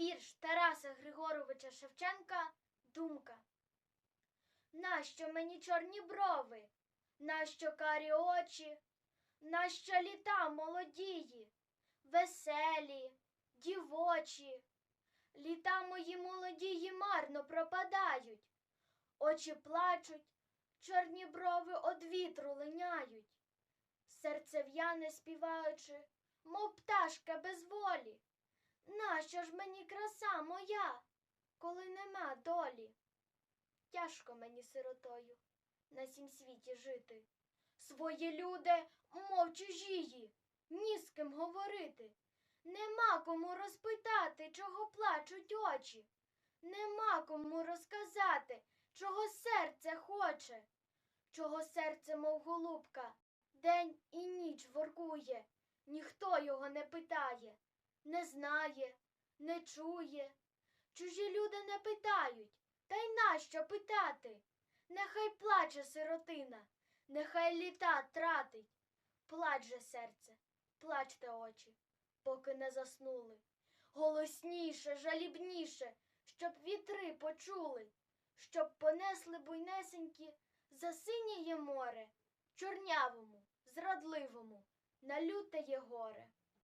Вірш Тараса Григоровича Шевченка Думка. Нащо мені чорні брови? Нащо карі очі? Нащо літа молодії, веселі, дівочі? Літа мої молодії марно пропадають, очі плачуть, чорні брови од вітру линяють, серце в'яне співаючи, мов пташка без волі. Нащо ж мені краса моя, коли нема долі? Тяжко мені сиротою на сім світі жити. Свої люди, мов чужії, ні з ким говорити. Нема кому розпитати, чого плачуть очі. Нема кому розказати, чого серце хоче, чого серце, мов голубка, день і ніч воркує, ніхто його не питає не знає, не чує. Чужі люди не питають, та й нащо питати? Нехай плаче сиротина, нехай літа тратить. Плач же серце, плачте очі, поки не заснули. Голосніше, жалібніше, щоб вітри почули, щоб понесли буйнесенькі за синіє море, чорнявому, зрадливому, на лютеє горе.